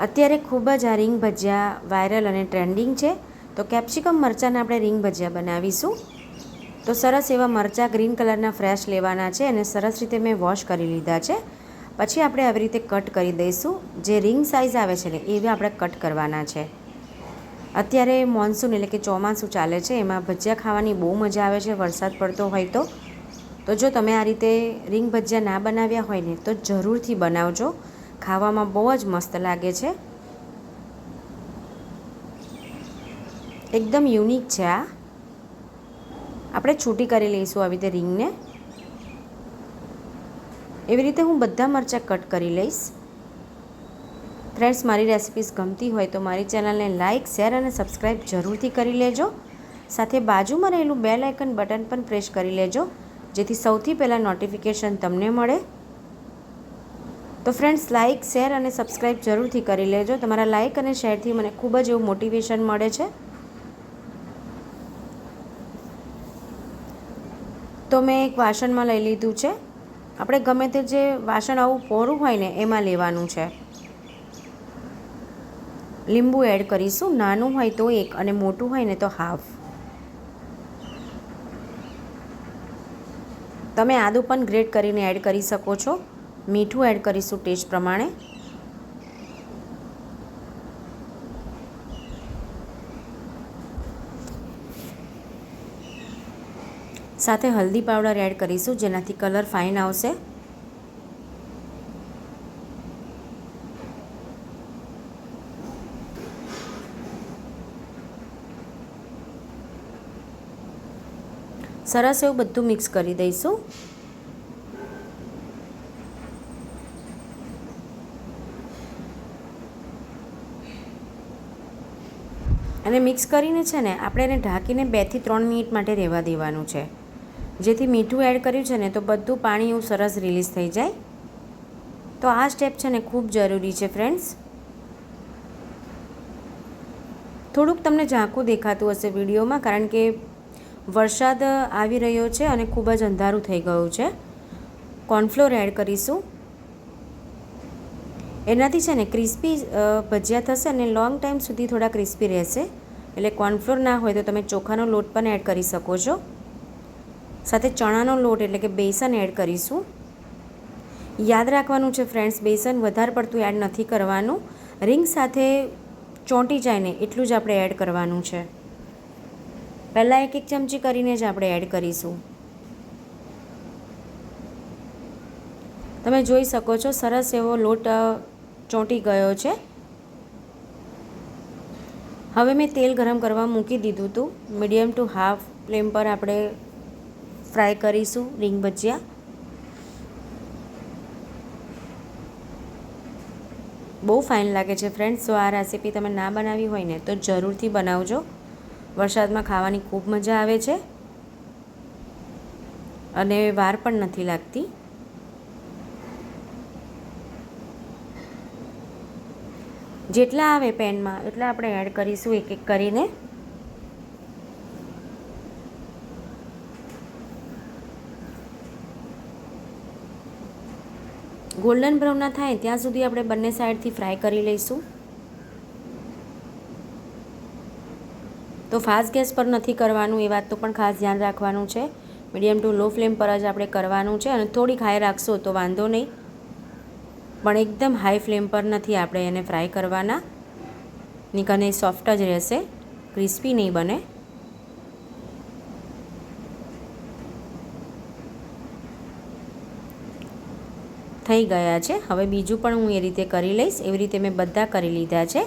અત્યારે ખૂબ જ આ રીંગ ભજીયા વાયરલ અને ટ્રેન્ડિંગ છે. તો કેપ્સિકમ મરચાંના આપણે રીંગ ભજીયા બનાવીશું. તો સરસ એવા મરચાં ગ્રીન કલરના ફ્રેશ લેવાના છે અને સરસ રીતે મેં વોશ કરી લીધા છે. પછી આપણે આવી રીતે કટ કરી દઈશું. જે રીંગ સાઇઝ આવે છે ને, એવી આપણે કટ કરવાના છે. અત્યારે મોન્સૂન એટલે કે ચોમાસું ચાલે છે, એમાં ભજીયા ખાવાની બહુ મજા આવે છે, વરસાદ પડતો હોય તો. તો જો તમે આ રીતે રીંગ ભજીયા ના બનાવ્યા હોય ને, તો જરૂરથી બનાવજો. ખાવામાં બહુ જ મસ્ત લાગે છે. એકદમ યુનિક છે આ. આપણે છૂટી કરી લઈશું આવી રીતે રીંગને. એવી રીતે હું બધા મરચાં કટ કરી લઈશ. ફ્રેન્ડ્સ મારી રેસિપીસ ગમતી હોય તો મારી ચેનલને લાઇક શેર અને સબસ્ક્રાઈબ જરૂરથી કરી લેજો. સાથે બાજુમાં રહેલું બેલ આઇકન બટન પણ પ્રેસ કરી લેજો, જેથી સૌથી પહેલાં નોટિફિકેશન તમને મળે. તો ફ્રેન્ડ્સ લાઇક શેર અને સબસ્ક્રાઈબ જરૂરથી કરી લેજો. તમારા લાઇક અને શેરથી મને ખૂબ જ એવું મોટિવેશન મળે છે. તો મેં એક વાસણમાં લઈ લીધું છે. આપણે ગમે તે જે વાસણ આવું પોરું હોય ને, એમાં લેવાનું છે. લીંબુ એડ કરીશું. નાનું હોય તો એક અને મોટું હોય ને તો હાફ તમે આદું પણ ગ્રેટ કરીને એડ કરી શકો છો. મીઠું એડ કરીશું ટેસ્ટ પ્રમાણે. સાથે હલ્દી પાવડર એડ કરીશું, જેનાથી કલર ફાઇન આવશે. સરસ એવું બધું મિક્સ કરી દઈશું. અને મિક્સ કરીને છે ને, આપણે એને ઢાંકીને બેથી ત્રણ મિનિટ માટે રહેવા દેવાનું છે. જેથી મીઠું એડ કર્યું છે ને, તો બધું પાણી એવું સરસ રિલીઝ થઈ જાય. તો આ સ્ટેપ છે ને, ખૂબ જરૂરી છે ફ્રેન્ડ્સ થોડુંક તમને ઝાંખું દેખાતું હશે વિડીયોમાં, કારણ કે વરસાદ આવી રહ્યો છે અને ખૂબ જ અંધારું થઈ ગયું છે. કોર્નફ્લોર એડ કરીશું. એનાથી છે ને ક્રિસ્પી ભજીયા થશે અને લોંગ ટાઈમ સુધી થોડા ક્રિસ્પી રહેશે. એટલે કોર્નફ્લોર ના હોય તો તમે ચોખાનો લોટ પણ એડ કરી શકો છો. સાથે ચણાનો લોટ એટલે કે બેસન એડ કરીશું. યાદ રાખવાનું છે ફ્રેન્ડ્સ બેસન વધારે પડતું એડ નથી કરવાનું. રિંગ સાથે ચોંટી જાય ને એટલું જ આપણે એડ કરવાનું છે. પહેલાં એક એક ચમચી કરીને જ આપણે એડ કરીશું. તમે જોઈ શકો છો, સરસ એવો લોટ ચોંટી ગયો છે. હવે મેં તેલ ગરમ કરવા મૂકી દીધું હતું. મીડિયમ ટુ હાફ ફ્લેમ પર આપણે ફ્રાય કરીશું રીંગ ભજીયા. બહુ ફાઇન લાગે છે ફ્રેન્ડ્સ. જો આ રેસીપી તમે ના બનાવી હોય ને, તો જરૂરથી બનાવજો. વરસાદમાં ખાવાની ખૂબ મજા આવે છે. અને વાર પણ નથી લાગતી. જેટલા આવે પેનમાં, એટલા આપણે એડ કરીશું એક એક કરીને. ગોલ્ડન બ્રાઉન થાય, ત્યાં સુધી આપણે બંને સાઈડથી ફ્રાય કરી લઈશું. તો ફાસ્ટ ગેસ પર નથી કરવાનું, એ વાતનું પણ ખાસ ધ્યાન રાખવાનું છે. મીડિયમ ટુ લો ફ્લેમ પર જ આપણે કરવાનું છે અને થોડીક હાઈ રાખશો તો વાંધો નહીં. પણ એકદમ હાઈ ફ્લેમ પર નથી આપણે એને ફ્રાય કરવાના. નીકળને સોફ્ટ જ રહેશે. ક્રિસ્પી નહીં બને. થઈ ગયા છે. હવે બીજું પણ હું એ રીતે કરી લઈશ. એવી રીતે મેં બધા કરી લીધા છે.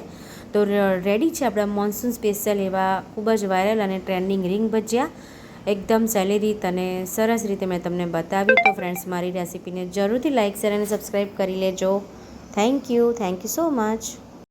તો રેડી છે આપણા મોન્સૂન સ્પેશિયલ એવા ખૂબ જ વાયરલ અને ટ્રેન્ડિંગ રિંગ ભજીયા. એકદમ સહેલી રીત અને સરસ રીતે મેં તમને બતાવ્યું તો ફ્રેન્ડ્સ મારી રેસીપીને જરૂરથી લાઇક શેર અને સબસ્ક્રાઈબ કરી લેજો. Thank you thank you so much